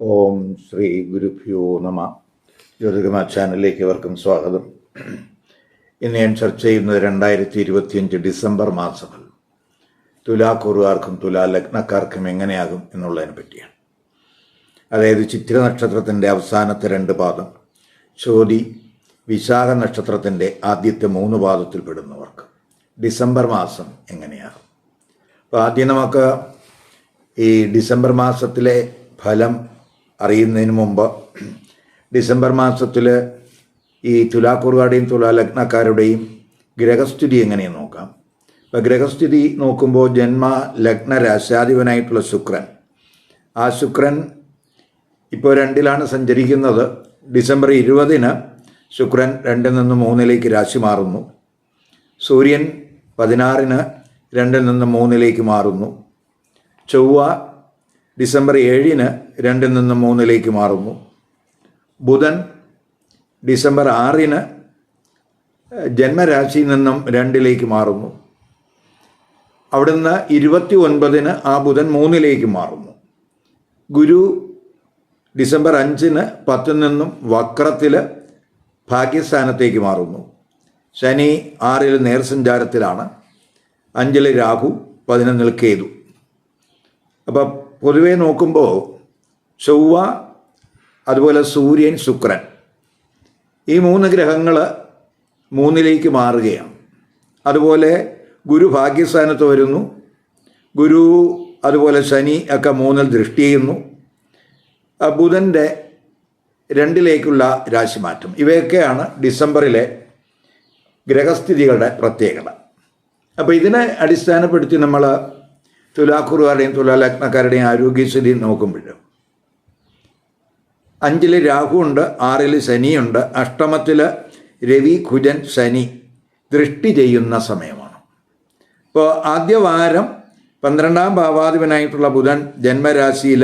ഓം ശ്രീ ഗുരുഭ്യോ നമ. ജ്യോതികമ ചാനലിലേക്ക് അവർക്കും സ്വാഗതം. ഇന്ന് ഞാൻ ചർച്ച ചെയ്യുന്നത് രണ്ടായിരത്തി ഇരുപത്തിയഞ്ച് ഡിസംബർ മാസങ്ങൾ. തുലാക്കുറുകാർക്കും തുലാ ലഗ്നക്കാർക്കും എങ്ങനെയാകും എന്നുള്ളതിനെ പറ്റിയാണ്. അതായത് ചിത്ര നക്ഷത്രത്തിന്റെ അവസാനത്തെ രണ്ട് പാദം ചോതി വിശാഖ നക്ഷത്രത്തിന്റെ ആദ്യത്തെ മൂന്ന് പാദത്തിൽ പെടുന്നവർക്ക് ഡിസംബർ മാസം എങ്ങനെയാകും? അപ്പോൾ ആദ്യം നമുക്ക് ഈ ഡിസംബർ മാസത്തിലെ ഫലം അറിയുന്നതിന് മുമ്പ് ഡിസംബർ മാസത്തിൽ ഈ തുലാക്കുറുകാരുടെയും തുലാലഗ്നക്കാരുടെയും ഗ്രഹസ്ഥിതി എങ്ങനെയെന്ന് നോക്കാം? അപ്പോൾ ഗ്രഹസ്ഥിതി നോക്കുമ്പോൾ ജന്മ ലഗ്ന രാശാധിപനായിട്ടുള്ള ശുക്രൻ. ആ ശുക്രൻ ഇപ്പോൾ രണ്ടിലാണ് സഞ്ചരിക്കുന്നത്. ഡിസംബർ ഇരുപതിന് ശുക്രൻ രണ്ടിൽ നിന്ന് മൂന്നിലേക്ക് രാശി മാറുന്നു. സൂര്യൻ പതിനാറിന് രണ്ടിൽ നിന്ന് മൂന്നിലേക്ക് മാറുന്നു. ചൊവ്വ ഡിസംബർ ഏഴിന് രണ്ടിൽ നിന്ന് മൂന്നിലേക്ക് മാറുന്നു. ബുധൻ ഡിസംബർ ആറിന് ജന്മരാശിയിൽ നിന്നും രണ്ടിലേക്ക് മാറുന്നു. അവിടുന്ന് ഇരുപത്തി ഒൻപതിന് ആ ബുധൻ മൂന്നിലേക്ക് മാറുന്നു. ഗുരു ഡിസംബർ അഞ്ചിന് പത്തിൽ നിന്നും വക്രത്തിൽ ഭാഗ്യസ്ഥാനത്തേക്ക് മാറുന്നു. ശനി ആറിൽ നേർസഞ്ചാരത്തിലാണ്. അഞ്ചിൽ രാഹു പതിനൊന്നിൽ കേതു. അപ്പോൾ പൊതുവേ നോക്കുമ്പോൾ ചൊവ്വ അതുപോലെ സൂര്യൻ ശുക്രൻ ഈ മൂന്ന് ഗ്രഹങ്ങൾ മൂന്നിലേക്ക് മാറുകയാണ്. അതുപോലെ ഗുരു ഭാഗ്യസ്ഥാനത്ത് വരുന്നു. ഗുരു അതുപോലെ ശനി ഒക്കെ മൂന്നിൽ ദൃഷ്ടി ചെയ്യുന്നു. ബുധന്റെ രണ്ടിലേക്കുള്ള രാശിമാറ്റം. ഇവയൊക്കെയാണ് ഡിസംബറിലെ ഗ്രഹസ്ഥിതികളുടെ പ്രത്യേകത. അപ്പോൾ ഇതിനെ അടിസ്ഥാനപ്പെടുത്തി നമ്മൾ തുലാക്കുറുകാരുടെയും തുലാലഗ്നക്കാരുടെയും ആരോഗ്യസ്ഥിതി നോക്കുമ്പോൾ അഞ്ചിൽ രാഹുണ്ട് ആറിൽ ശനിയുണ്ട് അഷ്ടമത്തിൽ രവി കുജൻ ശനി ദൃഷ്ടി ചെയ്യുന്ന സമയമാണ്. ഇപ്പോൾ ആദ്യ വാരം പന്ത്രണ്ടാം ഭാവാധിപനായിട്ടുള്ള ബുധൻ ജന്മരാശിയിൽ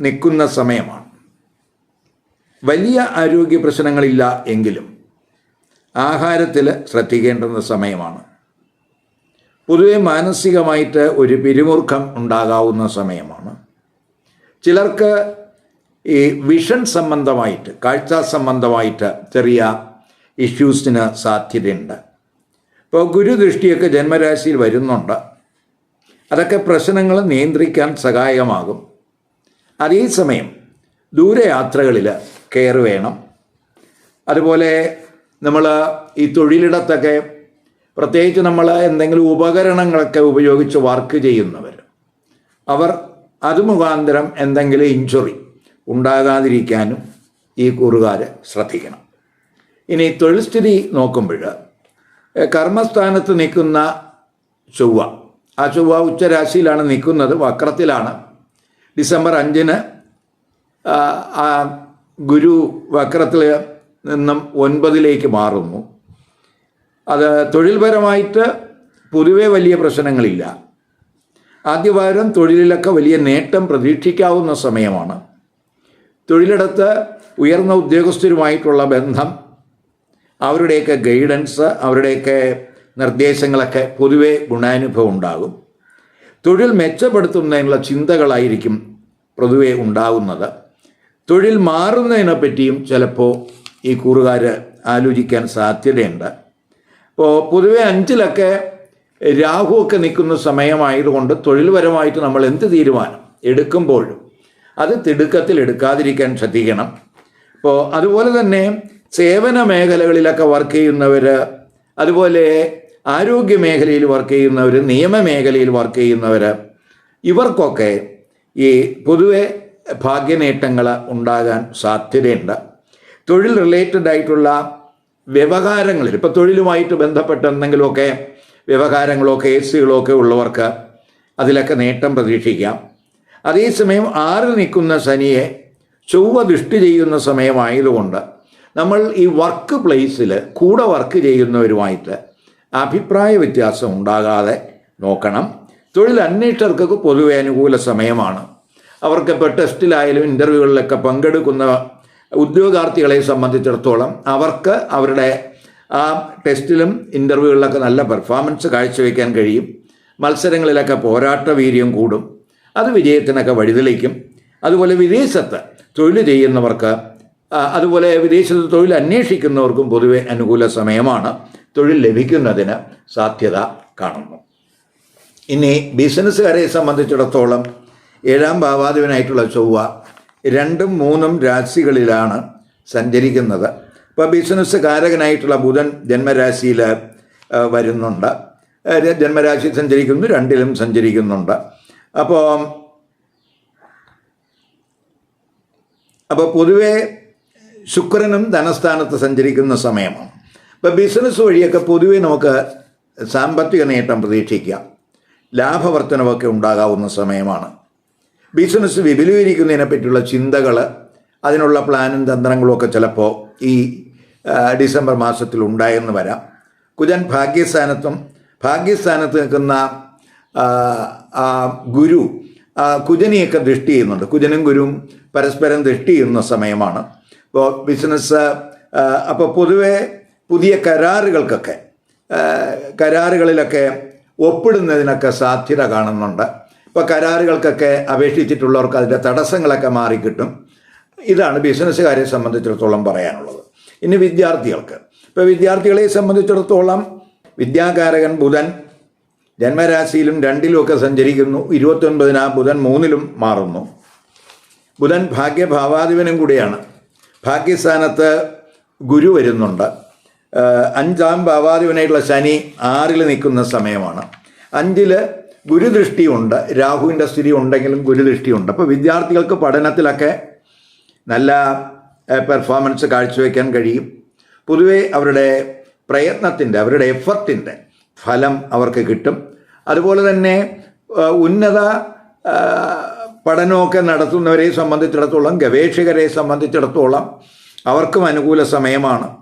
നിൽക്കുന്ന സമയമാണ്. വലിയ ആരോഗ്യ പ്രശ്നങ്ങളില്ല എങ്കിലും ആഹാരത്തിൽ ശ്രദ്ധിക്കേണ്ടുന്ന സമയമാണ്. പൊതുവെ മാനസികമായിട്ട് ഒരു പിരിമുറുക്കം ഉണ്ടാകാവുന്ന സമയമാണ്. ചിലർക്ക് ഈ വിഷൻ സംബന്ധമായിട്ട് കാഴ്ച സംബന്ധമായിട്ട് ചെറിയ ഇഷ്യൂസിന് സാധ്യതയുണ്ട്. ഇപ്പോൾ ഗുരുദൃഷ്ടിയൊക്കെ ജന്മരാശിയിൽ വരുന്നുണ്ട്. അതൊക്കെ പ്രശ്നങ്ങൾ നിയന്ത്രിക്കാൻ സഹായകമാകും. അതേസമയം ദൂരയാത്രകളിൽ കെയർ വേണം. അതുപോലെ നമ്മൾ ഈ തൊഴിലിടത്തൊക്കെ പ്രത്യേകിച്ച് നമ്മൾ എന്തെങ്കിലും ഉപകരണങ്ങളൊക്കെ ഉപയോഗിച്ച് വർക്ക് ചെയ്യുന്നവർ അവർ അത് മുഖാന്തരം എന്തെങ്കിലും ഇഞ്ചുറി ഉണ്ടാകാതിരിക്കാനും ഈ കൂറുകാർ ശ്രദ്ധിക്കണം. ഇനി തൊഴിൽ സ്ഥിതി നോക്കുമ്പോൾ കർമ്മസ്ഥാനത്ത് നിൽക്കുന്ന ചൊവ്വ ആ ചൊവ്വ ഉച്ചരാശിയിലാണ് നിൽക്കുന്നത് വക്രത്തിലാണ്. ഡിസംബർ അഞ്ചിന് ആ ഗുരു വക്രത്തിൽ നിന്നും ഒൻപതിലേക്ക് മാറുന്നു. അത് തൊഴിൽപരമായിട്ട് പൊതുവെ വലിയ പ്രശ്നങ്ങളില്ല. ആദ്യവാരം തൊഴിലിലൊക്കെ വലിയ നേട്ടം പ്രതീക്ഷിക്കാവുന്ന സമയമാണ്. തൊഴിലിടത്ത് ഉയർന്ന ഉദ്യോഗസ്ഥരുമായിട്ടുള്ള ബന്ധം അവരുടെയൊക്കെ ഗൈഡൻസ് അവരുടെയൊക്കെ നിർദ്ദേശങ്ങളൊക്കെ പൊതുവെ ഗുണാനുഭവം ഉണ്ടാകും. തൊഴിൽ മെച്ചപ്പെടുത്തുന്നതിനുള്ള ചിന്തകളായിരിക്കും പൊതുവെ ഉണ്ടാകുന്നത് തൊഴിൽ മാറുന്നതിനെ പറ്റിയും ചിലപ്പോൾ ഈ കൂറുകാർ ആലോചിക്കാൻ സാധ്യതയുണ്ട്. ഇപ്പോൾ പൊതുവെ അഞ്ചിലൊക്കെ രാഹുവൊക്കെ നിൽക്കുന്ന സമയമായതുകൊണ്ട് തൊഴിൽപരമായിട്ട് നമ്മൾ എന്ത് തീരുമാനം എടുക്കുമ്പോഴും അത് തിടുക്കത്തിൽ എടുക്കാതിരിക്കാൻ ശ്രദ്ധിക്കണം. അപ്പോൾ അതുപോലെ തന്നെ സേവന മേഖലകളിലൊക്കെ വർക്ക് ചെയ്യുന്നവർ അതുപോലെ ആരോഗ്യ മേഖലയിൽ വർക്ക് ചെയ്യുന്നവർ നിയമ മേഖലയിൽ വർക്ക് ചെയ്യുന്നവർ ഇവർക്കൊക്കെ ഈ പൊതുവെ ഭാഗ്യനേട്ടങ്ങൾ ഉണ്ടാകാൻ സാധ്യതയുണ്ട്. തൊഴിൽ റിലേറ്റഡ് ആയിട്ടുള്ള വ്യവഹാരങ്ങളിൽ ഇപ്പോൾ തൊഴിലുമായിട്ട് ബന്ധപ്പെട്ട എന്തെങ്കിലുമൊക്കെ വ്യവഹാരങ്ങളോ കേസുകളോ ഒക്കെ ഉള്ളവർക്ക് അതിലൊക്കെ നേട്ടം പ്രതീക്ഷിക്കാം. അതേസമയം ആറ് നിൽക്കുന്ന ശനിയെ ചൊവ്വ ദൃഷ്ടി ചെയ്യുന്ന സമയമായതുകൊണ്ട് നമ്മൾ ഈ വർക്ക് പ്ലേസിൽ കൂടെ വർക്ക് ചെയ്യുന്നവരുമായിട്ട് അഭിപ്രായ വ്യത്യാസം ഉണ്ടാകാതെ നോക്കണം. തൊഴിൽ അന്വേഷകർക്ക് പൊതുവെ അനുകൂല സമയമാണ്. അവർക്കിപ്പോൾ ടെസ്റ്റിലായാലും ഇന്റർവ്യൂകളിലൊക്കെ പങ്കെടുക്കുന്ന ഉദ്യോഗാർത്ഥികളെ സംബന്ധിച്ചിടത്തോളം അവർക്ക് അവരുടെ ആ ടെസ്റ്റിലും ഇന്റർവ്യൂകളിലൊക്കെ നല്ല പെർഫോമൻസ് കാഴ്ചവെക്കാൻ കഴിയും. മത്സരങ്ങളിലൊക്കെ പോരാട്ട വീര്യം കൂടും. അത് വിജയത്തിനൊക്കെ വഴിതെളിക്കും. അതുപോലെ വിദേശത്ത് തൊഴിൽ ചെയ്യുന്നവർക്ക് അതുപോലെ വിദേശത്ത് തൊഴിൽ അന്വേഷിക്കുന്നവർക്കും പൊതുവെ അനുകൂല സമയമാണ് തൊഴിൽ ലഭിക്കുന്നതിന് സാധ്യത കാണുന്നു. ഇനി ബിസിനസ്സുകാരെ സംബന്ധിച്ചിടത്തോളം ഏഴാം ഭാവാധിപനായിട്ടുള്ള ചൊവ്വ രണ്ടും മൂന്നും രാശികളിലാണ് സഞ്ചരിക്കുന്നത്. ഇപ്പോൾ ബിസിനസ് കാരകനായിട്ടുള്ള ബുധൻ ജന്മരാശിയിൽ വരുന്നുണ്ട്. ജന്മരാശി സഞ്ചരിക്കുന്നു രണ്ടിലും സഞ്ചരിക്കുന്നുണ്ട്. അപ്പോൾ അപ്പോൾ പൊതുവേ ശുക്രനും ധനസ്ഥാനത്ത് സഞ്ചരിക്കുന്ന സമയമാണ്. ഇപ്പോൾ ബിസിനസ് വഴിയൊക്കെ പൊതുവേ നമുക്ക് സാമ്പത്തിക നേട്ടം പ്രതീക്ഷിക്കാം. ലാഭവർത്തനമൊക്കെ ഉണ്ടാകാവുന്ന സമയമാണ്. ബിസിനസ് വിപുലീകരിക്കുന്നതിനെ പറ്റിയുള്ള ചിന്തകൾ അതിനുള്ള പ്ലാനും തന്ത്രങ്ങളും ഒക്കെ ചിലപ്പോൾ ഈ ഡിസംബർ മാസത്തിൽ ഉണ്ടായെന്ന് വരാം. കുജൻ ഭാഗ്യസ്ഥാനത്തും ഭാഗ്യസ്ഥാനത്ത് നിൽക്കുന്ന ഗുരു കുജനെയൊക്കെ ദൃഷ്ടി ചെയ്യുന്നുണ്ട്. കുജനും ഗുരുവും പരസ്പരം ദൃഷ്ടി ചെയ്യുന്ന സമയമാണ്. അപ്പോൾ ബിസിനസ് അപ്പോൾ പൊതുവെ പുതിയ കരാറുകൾക്കൊക്കെ കരാറുകളിലൊക്കെ ഒപ്പിടുന്നതിനൊക്കെ സാധ്യത കാണുന്നുണ്ട്. ഇപ്പോൾ കരാറുകൾക്കൊക്കെ അപേക്ഷിച്ചിട്ടുള്ളവർക്ക് അതിന്റെ തടസ്സങ്ങളൊക്കെ മാറിക്കിട്ടും. ഇതാണ് ബിസിനസ്സുകാരെ സംബന്ധിച്ചിടത്തോളം പറയാനുള്ളത്. ഇനി വിദ്യാർത്ഥികൾക്ക്. ഇപ്പോൾ വിദ്യാർത്ഥികളെ സംബന്ധിച്ചിടത്തോളം വിദ്യാകാരകൻ ബുധൻ ജന്മരാശിയിലും രണ്ടിലുമൊക്കെ സഞ്ചരിക്കുന്നു. ഇരുപത്തൊൻപതിന് ബുധൻ മൂന്നിലും മാറുന്നു. ബുധൻ ഭാഗ്യഭാവാധിപനും കൂടിയാണ്. ഭാഗ്യസ്ഥാനത്ത് ഗുരു വരുന്നുണ്ട്. അഞ്ചാം ഭാവാധിപനായിട്ടുള്ള ശനി ആറിൽ നിൽക്കുന്ന സമയമാണ്. അഞ്ചിൽ ഗുരുദൃഷ്ടിയുണ്ട്. രാഹുവിന്റെ സ്ഥിതി ഉണ്ടെങ്കിലും ഗുരുദൃഷ്ടിയുണ്ട്. അപ്പോൾ വിദ്യാർത്ഥികൾക്ക് പഠനത്തിലൊക്കെ നല്ല പെർഫോമൻസ് കാഴ്ചവെക്കാൻ കഴിയും. പൊതുവെ അവരുടെ പ്രയത്നത്തിന്റെ അവരുടെ എഫർട്ടിന്റെ ഫലം അവർക്ക് കിട്ടും. അതുപോലെ തന്നെ ഉന്നത പഠനമൊക്കെ നടത്തുന്നവരെ സംബന്ധിച്ചിടത്തോളം ഗവേഷകരെ സംബന്ധിച്ചിടത്തോളം അവർക്കും അനുകൂല സമയമാണ്.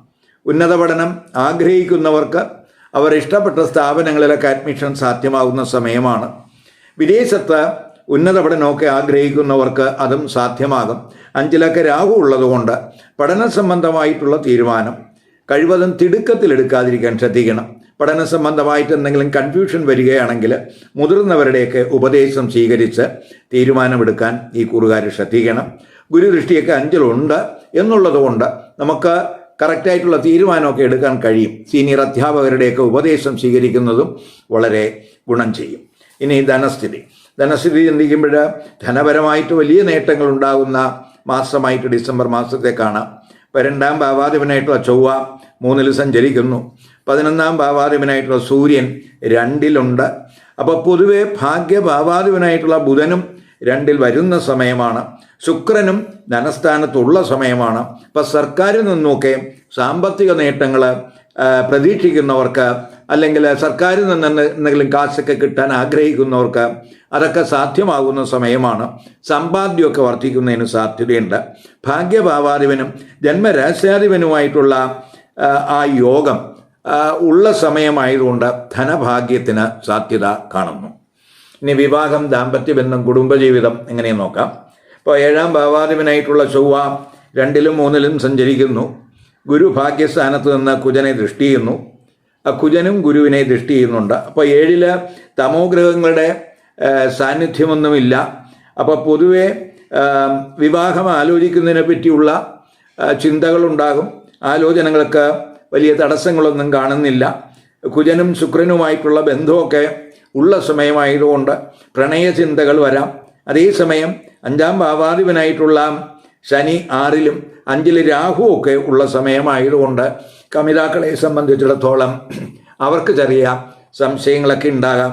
ഉന്നത പഠനം ആഗ്രഹിക്കുന്നവർക്ക് അവർ ഇഷ്ടപ്പെട്ട സ്ഥാപനങ്ങളിലൊക്കെ അഡ്മിഷൻ സാധ്യമാകുന്ന സമയമാണ്. വിദേശത്ത് ഉന്നത പഠനമൊക്കെ ആഗ്രഹിക്കുന്നവർക്ക് അതും സാധ്യമാകും. അഞ്ചിലൊക്കെ രാഹു ഉള്ളതുകൊണ്ട് പഠന സംബന്ധമായിട്ടുള്ള തീരുമാനം. കഴിവതും തിടുക്കത്തിലെടുക്കാതിരിക്കാൻ ശ്രദ്ധിക്കണം. പഠന സംബന്ധമായിട്ട് എന്തെങ്കിലും കൺഫ്യൂഷൻ വരികയാണെങ്കിൽ മുതിർന്നവരുടെയൊക്കെ ഉപദേശം സ്വീകരിച്ച് തീരുമാനമെടുക്കാൻ ഈ കൂറുകാർ ശ്രദ്ധിക്കണം. ഗുരുദൃഷ്ടിയൊക്കെ അഞ്ചിലുണ്ട് എന്നുള്ളതുകൊണ്ട് നമുക്ക് കറക്റ്റായിട്ടുള്ള തീരുമാനമൊക്കെ എടുക്കാൻ കഴിയും. സീനിയർ അധ്യാപകരുടെയൊക്കെ ഉപദേശം സ്വീകരിക്കുന്നതും വളരെ ഗുണം ചെയ്യും. ഇനി ധനസ്ഥിതി. ധനസ്ഥിതി ചിന്തിക്കുമ്പോൾ ധനപരമായിട്ട് വലിയ നേട്ടങ്ങൾ ഉണ്ടാകുന്ന മാസമായിട്ട് ഡിസംബർ മാസത്തെ കാണാം പരണ്ടാം രണ്ടാം ഭാവാധിപനായിട്ടുള്ള ചൊവ്വ മൂന്നിൽ സഞ്ചരിക്കുന്നു. പതിനൊന്നാം ഭാവാധിപനായിട്ടുള്ള സൂര്യൻ രണ്ടിലുണ്ട്. അപ്പോൾ പൊതുവെ ഭാഗ്യഭാവാധിപനായിട്ടുള്ള ബുധനും രണ്ടിൽ വരുന്ന സമയമാണ്. ശുക്രനും ധനസ്ഥാനത്തുള്ള സമയമാണ്. അപ്പം സർക്കാരിൽ നിന്നൊക്കെ സാമ്പത്തിക നേട്ടങ്ങൾ പ്രതീക്ഷിക്കുന്നവർക്ക് അല്ലെങ്കിൽ സർക്കാരിൽ നിന്ന് എന്തെങ്കിലും കാശൊക്കെ കിട്ടാൻ ആഗ്രഹിക്കുന്നവർക്ക് അതൊക്കെ സാധ്യമാകുന്ന സമയമാണ്. സമ്പാദ്യമൊക്കെ വർദ്ധിക്കുന്നതിന് സാധ്യതയുണ്ട്. ഭാഗ്യഭാവാധിപനും ജന്മരാശ്യാധിപനുമായിട്ടുള്ള ആ, യോഗം ഉള്ള സമയമായതുകൊണ്ട് ധനഭാഗ്യത്തിന് സാധ്യത കാണുന്നു. ഇനി വിവാഹം ദാമ്പത്യ ദാമ്പത്യബന്ധം കുടുംബജീവിതം എങ്ങനെ നോക്കാം. ഇപ്പോൾ ഏഴാം ഭാവാധിപനായിട്ടുള്ള ചൊവ്വ രണ്ടിലും മൂന്നിലും സഞ്ചരിക്കുന്നു. ഗുരു ഭാഗ്യസ്ഥാനത്ത് നിന്ന് കുജനെ ദൃഷ്ടി ചെയ്യുന്നു. ആ കുജനും ഗുരുവിനെ ദൃഷ്ടി ചെയ്യുന്നുണ്ട്. അപ്പോൾ ഏഴിൽ തമോഗ്രഹങ്ങളുടെ സാന്നിധ്യമൊന്നുമില്ല. അപ്പോൾ പൊതുവെ വിവാഹം ആലോചിക്കുന്നതിനെ പറ്റിയുള്ള ചിന്തകളുണ്ടാകും. ആലോചനകൾക്ക് വലിയ തടസ്സങ്ങളൊന്നും കാണുന്നില്ല. കുജനും ശുക്രനുമായിട്ടുള്ള ബന്ധമൊക്കെ ഉള്ള സമയമായതുകൊണ്ട് പ്രണയചിന്തകൾ വരാം. അതേസമയം അഞ്ചാം ഭാവാധിപനായിട്ടുള്ള ശനി ആറിലും അഞ്ചിൽ രാഹു ഒക്കെ ഉള്ള സമയമായതുകൊണ്ട് കമിതാക്കളെ സംബന്ധിച്ചിടത്തോളം അവർക്ക് ചെറിയ സംശയങ്ങളൊക്കെ ഉണ്ടാകാം.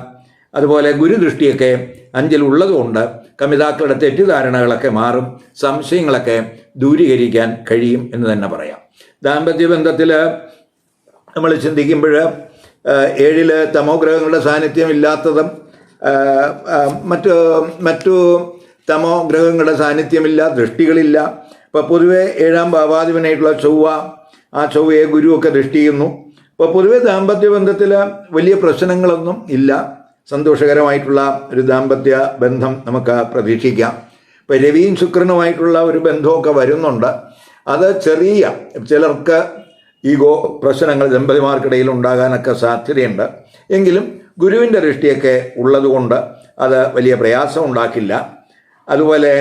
അതുപോലെ ഗുരുദൃഷ്ടിയൊക്കെ അഞ്ചിൽ ഉള്ളതുകൊണ്ട് കമിതാക്കളുടെ തെറ്റിദ്ധാരണകളൊക്കെ മാറും. സംശയങ്ങളൊക്കെ ദൂരീകരിക്കാൻ കഴിയും എന്ന് തന്നെ പറയാം. ദാമ്പത്യ ബന്ധത്തിൽ നമ്മൾ ചിന്തിക്കുമ്പോൾ ഏഴിൽ തമോഗ്രഹങ്ങളുടെ സാന്നിധ്യം ഇല്ലാത്തതും മറ്റു മറ്റു തമോ ഗ്രഹങ്ങളുടെ സാന്നിധ്യമില്ല ദൃഷ്ടികളില്ല. അപ്പോൾ പൊതുവെ ഏഴാം ഭാവാധിപനായിട്ടുള്ള ചൊവ്വ ആ ചൊവ്വയെ ഗുരുവൊക്കെ ദൃഷ്ടി ചെയ്യുന്നു അപ്പോൾ പൊതുവെ ദാമ്പത്യ ബന്ധത്തിൽ വലിയ പ്രശ്നങ്ങളൊന്നും ഇല്ല. സന്തോഷകരമായിട്ടുള്ള ഒരു ദാമ്പത്യ ബന്ധം നമുക്ക് പ്രതീക്ഷിക്കാം. ഇപ്പോൾ രവിയും ശുക്രനുമായിട്ടുള്ള ഒരു ബന്ധമൊക്കെ വരുന്നുണ്ട്. അത് ചെറിയ ചിലർക്ക് ഈഗോ പ്രശ്നങ്ങൾ ദമ്പതിമാർക്കിടയിൽ ഉണ്ടാകാനൊക്കെ സാധ്യതയുണ്ട്. എങ്കിലും ഗുരുവിന്റെ ദൃഷ്ടിയൊക്കെ ഉള്ളതുകൊണ്ട് അത് വലിയ പ്രയാസം ഉണ്ടാക്കില്ല. അതുപോലെ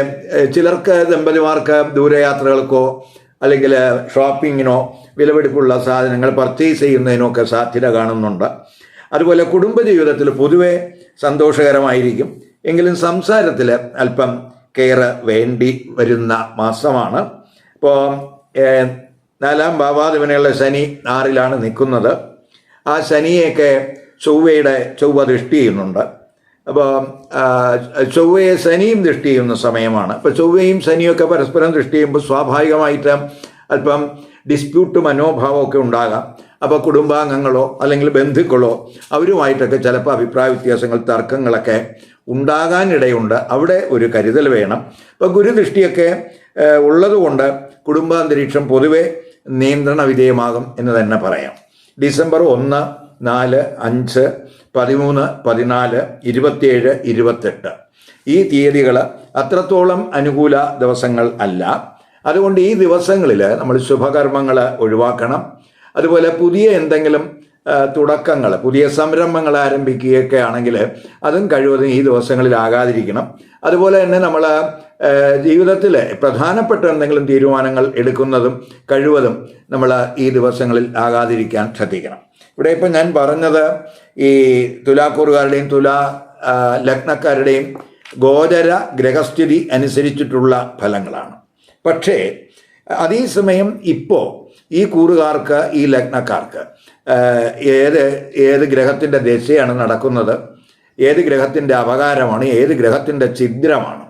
ചിലർക്ക് ദമ്പതിമാർക്ക് ദൂരയാത്രകൾക്കോ അല്ലെങ്കിൽ ഷോപ്പിങ്ങിനോ വിലപിടിപ്പുള്ള സാധനങ്ങൾ പർച്ചേസ് ചെയ്യുന്നതിനോ ഒക്കെ സാധ്യത കാണുന്നുണ്ട്. അതുപോലെ കുടുംബജീവിതത്തിൽ പൊതുവെ സന്തോഷകരമായിരിക്കും. എങ്കിലും സംസാരത്തിൽ അല്പം കെയർ വേണ്ടി വരുന്ന മാസമാണ്. ഇപ്പോൾ നാലാം ഭാവാധിപനുള്ള ശനി ആറിലാണ് നിൽക്കുന്നത്. ആ ശനിയൊക്കെ ചൊവ്വയുടെ ചൊവ്വ ദൃഷ്ടി ചെയ്യുന്നുണ്ട്. അപ്പോൾ ചൊവ്വയെ ശനിയും ദൃഷ്ടി ചെയ്യുന്ന സമയമാണ്. അപ്പോൾ ചൊവ്വയും ശനിയൊക്കെ പരസ്പരം ദൃഷ്ടി ചെയ്യുമ്പോൾ സ്വാഭാവികമായിട്ട് അല്പം ഡിസ്പ്യൂട്ട് മനോഭാവമൊക്കെ ഉണ്ടാകാം. അപ്പോൾ കുടുംബാംഗങ്ങളോ അല്ലെങ്കിൽ ബന്ധുക്കളോ അവരുമായിട്ടൊക്കെ ചിലപ്പോൾ അഭിപ്രായ വ്യത്യാസങ്ങൾ തർക്കങ്ങളൊക്കെ ഉണ്ടാകാനിടയുണ്ട്. അവിടെ ഒരു കരുതൽ വേണം. അപ്പോൾ ഗുരുദൃഷ്ടിയൊക്കെ ദൃഷ്ടിയൊക്കെ ഉള്ളതുകൊണ്ട് കുടുംബാന്തരീക്ഷം പൊതുവെ നിയന്ത്രണ വിധേയമാകും എന്ന് തന്നെ പറയാം. ഡിസംബർ ഒന്ന് നാല് അഞ്ച് പതിമൂന്ന് പതിനാല് ഇരുപത്തിയേഴ് ഇരുപത്തെട്ട്. ഈ തീയതികൾ അത്രത്തോളം അനുകൂല ദിവസങ്ങൾ അല്ല. അതുകൊണ്ട് ഈ ദിവസങ്ങളിൽ നമ്മൾ ശുഭകർമ്മങ്ങൾ ഒഴിവാക്കണം. അതുപോലെ പുതിയ എന്തെങ്കിലും തുടക്കങ്ങൾ പുതിയ സംരംഭങ്ങൾ ആരംഭിക്കുകയൊക്കെ ആണെങ്കിൽ അതും കഴിവതും ഈ ദിവസങ്ങളിൽ ആകാതിരിക്കണം. അതുപോലെ തന്നെ നമ്മൾ ജീവിതത്തിൽ പ്രധാനപ്പെട്ട എന്തെങ്കിലും തീരുമാനങ്ങൾ എടുക്കുന്നതും കഴിവതും നമ്മൾ ഈ ദിവസങ്ങളിൽ ആകാതിരിക്കാൻ ശ്രദ്ധിക്കണം. ഇവിടെ ഇപ്പം ഞാൻ പറഞ്ഞത് ഈ തുലാക്കൂറുകാരുടെയും തുലാ ലഗ്നക്കാരുടെയും ഗോചര ഗ്രഹസ്ഥിതി അനുസരിച്ചിട്ടുള്ള ഫലങ്ങളാണ്. പക്ഷേ അതേസമയം ഇപ്പോൾ ഈ കൂറുകാർക്ക് ഈ ലഗ്നക്കാർക്ക് ഏത് ഏത് ഗ്രഹത്തിന്റെ ദശയാണ് നടക്കുന്നത് ഏത് ഗ്രഹത്തിന്റെ അപകാരമാണ് ഏത് ഗ്രഹത്തിന്റെ ഛിദ്രമാണ്.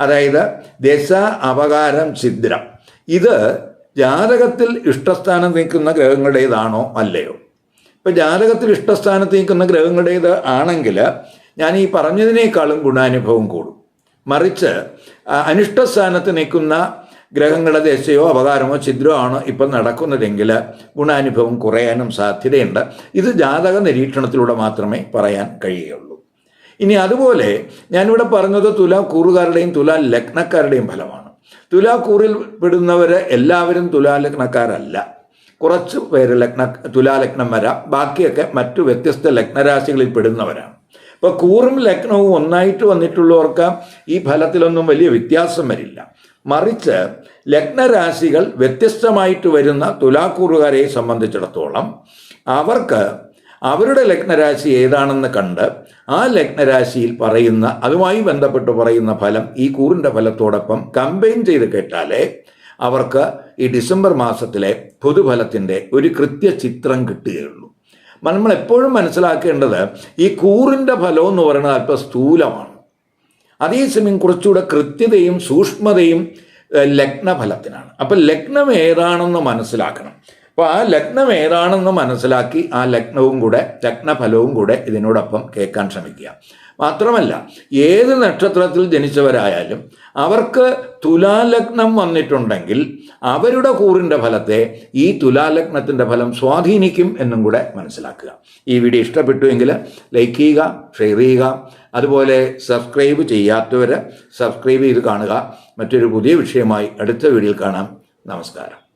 അതായത് ദശ അപകാരം ഛിദ്രം. ഇത് ജാതകത്തിൽ ഇഷ്ടസ്ഥാനം നിൽക്കുന്ന ഗ്രഹങ്ങളുടേതാണോ അല്ലയോ? ഇപ്പം ജാതകത്തിൽ ഇഷ്ടസ്ഥാനത്ത് നിൽക്കുന്ന ഗ്രഹങ്ങളുടേത് ആണെങ്കിൽ ഞാൻ ഈ പറഞ്ഞതിനേക്കാളും ഗുണാനുഭവം കൂടും. മറിച്ച് അനിഷ്ടസ്ഥാനത്ത് നിൽക്കുന്ന ഗ്രഹങ്ങളുടെ ദശയോ അപകാരമോ ഛിദ്രമോ ആണ് ഇപ്പം നടക്കുന്നതെങ്കിൽ ഗുണാനുഭവം കുറയാനും സാധ്യതയുണ്ട്. ഇത് ജാതക നിരീക്ഷണത്തിലൂടെ മാത്രമേ പറയാൻ കഴിയുള്ളൂ ഇനി അതുപോലെ ഞാനിവിടെ പറഞ്ഞത് തുലാ കൂറുകാരുടെയും തുലാ ലഗ്നക്കാരുടെയും ഫലമാണ്. തുലാ കൂറിൽ പെടുന്നവർ എല്ലാവരും തുലാ ലഗ്നക്കാരല്ല കുറച്ച് പേര് ലഗ്ന തുലാലഗ്നം വരാം ബാക്കിയൊക്കെ മറ്റു വ്യത്യസ്ത ലഗ്നരാശികളിൽ പെടുന്നവരാണ്. ഇപ്പോൾ കൂറും ലഗ്നവും ഒന്നായിട്ട് വന്നിട്ടുള്ളവർക്ക് ഈ ഫലത്തിലൊന്നും വലിയ വ്യത്യാസം വരില്ല. മറിച്ച് ലഗ്നരാശികൾ വ്യത്യസ്തമായിട്ട് വരുന്ന തുലാക്കൂറുകാരെ സംബന്ധിച്ചിടത്തോളം അവർക്ക് അവരുടെ ലഗ്നരാശി ഏതാണെന്ന് കണ്ട് ആ ലഗ്നരാശിയിൽ പറയുന്ന അതുമായി ബന്ധപ്പെട്ട് പറയുന്ന ഫലം ഈ കൂറിന്റെ ഫലത്തോടൊപ്പം കമ്പൈൻ ചെയ്ത് കേട്ടാലേ അവർക്ക് ഈ ഡിസംബർ മാസത്തിലെ പൊതുഫലത്തിന്റെ ഒരു കൃത്യ ചിത്രം കിട്ടുകയുള്ളൂ. നമ്മൾ എപ്പോഴും മനസ്സിലാക്കേണ്ടത് ഈ കൂറിന്റെ ഫലം എന്ന് പറയുന്നത് അല്പം സ്ഥൂലമാണ്. അതേസമയം കുറച്ചുകൂടെ കൃത്യതയും സൂക്ഷ്മതയും ലഗ്നഫലത്തിനാണ്. അപ്പം ലഗ്നം ഏതാണെന്ന് മനസ്സിലാക്കണം. അപ്പോൾ ആ ലഗ്നം ഏതാണെന്ന് മനസ്സിലാക്കി ആ ലഗ്നവും കൂടെ ലഗ്നഫലവും കൂടെ ഇതിനോടൊപ്പം കേൾക്കാൻ ശ്രമിക്കുക. മാത്രമല്ല ഏത് നക്ഷത്രത്തിൽ ജനിച്ചവരായാലും അവർക്ക് തുലാലഗ്നം വന്നിട്ടുണ്ടെങ്കിൽ അവരുടെ കൂറിന്റെ ഫലത്തെ ഈ തുലാലഗ്നത്തിന്റെ ഫലം സ്വാധീനിക്കും എന്നും കൂടെ മനസ്സിലാക്കുക. ഈ വീഡിയോ ഇഷ്ടപ്പെട്ടുവെങ്കിൽ ലൈക്ക് ചെയ്യുക ഷെയർ ചെയ്യുക. അതുപോലെ സബ്സ്ക്രൈബ് ചെയ്യാത്തവർ സബ്സ്ക്രൈബ് ചെയ്ത് കാണുക. മറ്റൊരു പുതിയ വിഷയമായി അടുത്ത വീഡിയോയിൽ കാണാം. നമസ്കാരം.